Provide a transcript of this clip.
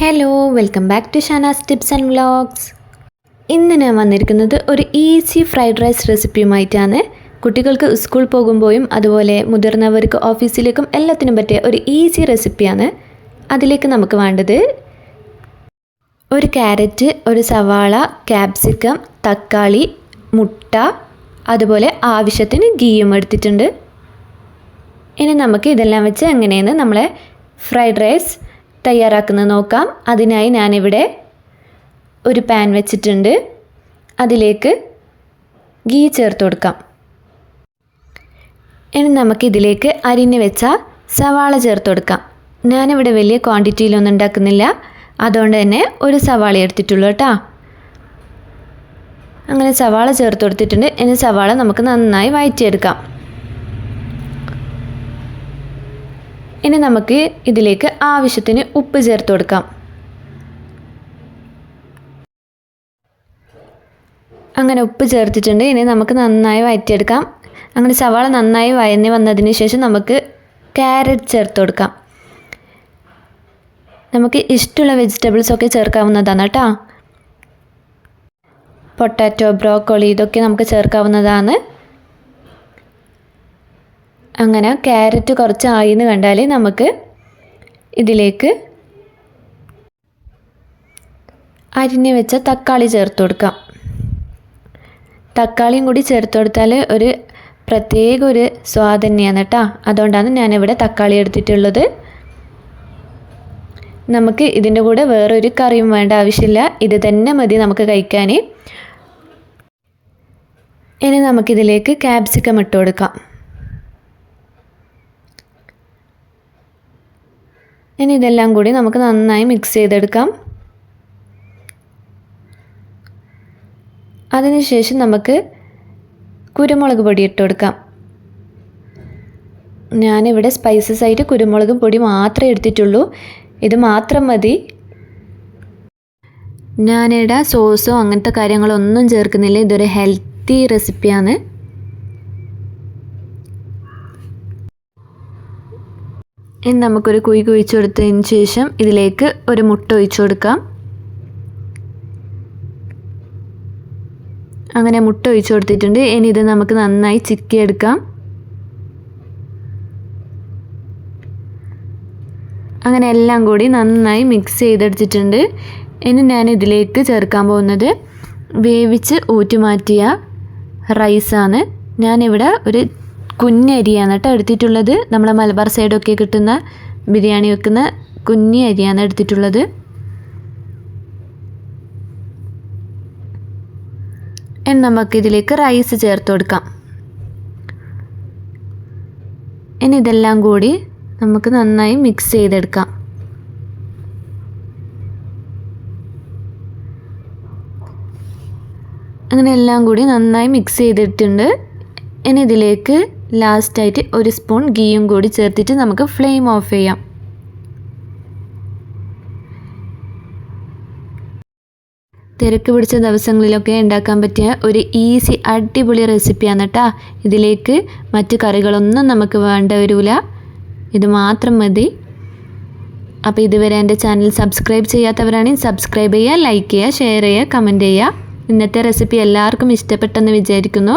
Hello welcome back to Shanas tips and vlogs ഇന്ന് ഞാൻ വന്നിരിക്കുന്നത് ഒരു ഈസി ഫ്രൈഡ് റൈസ് റെസിപ്പിയുമായിട്ടാണ് കുട്ടികൾക്ക് സ്കൂൾ പോകുമ്പോഴും അതുപോലെ മുതിർന്നവർക്ക് ഓഫീസിലേക്കും എല്ലാത്തിനും പറ്റിയ ഒരു ഈസി റെസിപ്പിയാണ് അതിലേക്ക് നമുക്ക് വേണ്ടത് ഒരു ക്യാരറ്റ് ഒരു സവാള ക്യാപ്സിക്കം തക്കാളി മുട്ട അതുപോലെ ആവശ്യത്തിന് ഗീയും എടുത്തിട്ടുണ്ട്. ഇനി നമുക്ക് ഇതെല്ലാം വെച്ച് എങ്ങനെയാണ് നമ്മളെ ഫ്രൈഡ് റൈസ് തയ്യാറാക്കുന്നത് നോക്കാം. അതിനായി ഞാനിവിടെ ഒരു പാൻ വെച്ചിട്ടുണ്ട്. അതിലേക്ക് ഗീ ചേർത്ത് കൊടുക്കാം. ഇനി നമുക്കിതിലേക്ക് അരിഞ്ഞ് വെച്ച സവാള ചേർത്ത് കൊടുക്കാം. ഞാനിവിടെ വലിയ ക്വാണ്ടിറ്റിയിലൊന്നും ഉണ്ടാക്കുന്നില്ല. അതുകൊണ്ട് തന്നെ ഒരു സവാള എടുത്തിട്ടുള്ളൂ കേട്ടോ. അങ്ങനെ സവാള ചേർത്ത് കൊടുത്തിട്ടുണ്ട്. ഇനി സവാള നമുക്ക് നന്നായി വഴറ്റിയെടുക്കാം ഇനി നമുക്ക് ഇതിലേക്ക് ആവശ്യത്തിന് ഉപ്പ് ചേർത്ത് കൊടുക്കാം. അങ്ങനെ ഉപ്പ് ചേർത്തിട്ടുണ്ട്. ഇനി നമുക്ക് നന്നായി വഴറ്റിയെടുക്കാം അങ്ങനെ സവാള നന്നായി വയഞ്ഞ് വന്നതിന് ശേഷം നമുക്ക് ക്യാരറ്റ് ചേർത്ത് കൊടുക്കാം. നമുക്ക് ഇഷ്ടമുള്ള വെജിറ്റബിൾസ് ഒക്കെ ചേർക്കാവുന്നതാണ് കേട്ടോ. പൊട്ടാറ്റോ ബ്രോക്കോളി ഇതൊക്കെ നമുക്ക് ചേർക്കാവുന്നതാണ്. അങ്ങനെ ക്യാരറ്റ് കുറച്ച് ആയിന്ന് കണ്ടാൽ നമുക്ക് ഇതിലേക്ക് അരിഞ്ഞ് വെച്ച തക്കാളി ചേർത്ത് കൊടുക്കാം. തക്കാളിയും കൂടി ചേർത്ത് കൊടുത്താൽ ഒരു പ്രത്യേക ഒരു സ്വാദ് തന്നെയാണ് കേട്ടോ അതുകൊണ്ടാണ് ഞാനിവിടെ തക്കാളി എടുത്തിട്ടുള്ളത്. നമുക്ക് ഇതിന്റെ കൂടെ വേറൊരു കറിയും വേണ്ട ആവശ്യമില്ല. ഇത് തന്നെ മതി നമുക്ക് കഴിക്കാൻ ഇനി നമുക്കിതിലേക്ക് ക്യാപ്സിക്കം ഇട്ട് കൊടുക്കാം. ഇനി ഇതെല്ലാം കൂടി നമുക്ക് നന്നായി മിക്സ് ചെയ്തെടുക്കാം. അതിനുശേഷം നമുക്ക് കുരുമുളക് പൊടി ഇട്ട് കൊടുക്കാം ഞാനിവിടെ സ്പൈസസ് ആയിട്ട് കുരുമുളക് പൊടി മാത്രമേ എടുത്തിട്ടുള്ളൂ. ഇത് മാത്രം മതി. ഞാനിവിടെ സോസോ അങ്ങനത്തെ കാര്യങ്ങളൊന്നും ചേർക്കുന്നില്ല. ഇതൊരു ഹെൽത്തി റെസിപ്പിയാണ് ഇനി നമുക്കൊരു കുഴി കുഴിച്ചു കൊടുത്തതിന് ശേഷം ഇതിലേക്ക് ഒരു മുട്ട ഒഴിച്ചു കൊടുക്കാം. അങ്ങനെ മുട്ട ഒഴിച്ചു കൊടുത്തിട്ടുണ്ട്. ഇനി ഇത് നമുക്ക് നന്നായി ചിക്കിയെടുക്കാം. അങ്ങനെ എല്ലാം കൂടി നന്നായി മിക്സ് ചെയ്തെടുത്തിട്ടുണ്ട്. ഇനി ഞാൻ ഇതിലേക്ക് ചേർക്കാൻ പോകുന്നത് വേവിച്ച് ഊറ്റുമാറ്റിയ റൈസാണ് ഞാനിവിടെ ഒരു കുഞ്ഞരിയാണ് കേട്ടോ എടുത്തിട്ടുള്ളത് നമ്മളെ മലബാർ സൈഡൊക്കെ കിട്ടുന്ന ബിരിയാണി വെക്കുന്ന കുഞ്ഞി അരിയാണ് എടുത്തിട്ടുള്ളത്. ഇനി നമുക്കിതിലേക്ക് റൈസ് ചേർത്ത് കൊടുക്കാം. ഇനി ഇതെല്ലാം കൂടി നമുക്ക് നന്നായി മിക്സ് ചെയ്തെടുക്കാം. അങ്ങനെ എല്ലാം കൂടി നന്നായി മിക്സ് ചെയ്തിട്ടുണ്ട്. ഇനി ഇതിലേക്ക് ലാസ്റ്റായിട്ട് ഒരു സ്പൂൺ ഗീയും കൂടി ചേർത്തിട്ട് നമുക്ക് ഫ്ലെയിം ഓഫ് ചെയ്യാം. തിരക്ക് പിടിച്ച ദിവസങ്ങളിലൊക്കെ ഉണ്ടാക്കാൻ പറ്റിയ ഒരു ഈസി അടിപൊളി റെസിപ്പിയാണ് കേട്ടോ ഇതിലേക്ക് മറ്റു കറികളൊന്നും നമുക്ക് വേണ്ട വരില്ല ഇത് മാത്രം മതി. അപ്പോൾ ഇതുവരെ എന്റെ ചാനൽ സബ്സ്ക്രൈബ് ചെയ്യാത്തവരാണെങ്കിൽ സബ്സ്ക്രൈബ് ചെയ്യുക ലൈക്ക് ചെയ്യുക ഷെയർ ചെയ്യുക കമന്റ് ചെയ്യുക. ഇന്നത്തെ റെസിപ്പി എല്ലാവർക്കും ഇഷ്ടപ്പെട്ടെന്ന് വിചാരിക്കുന്നു.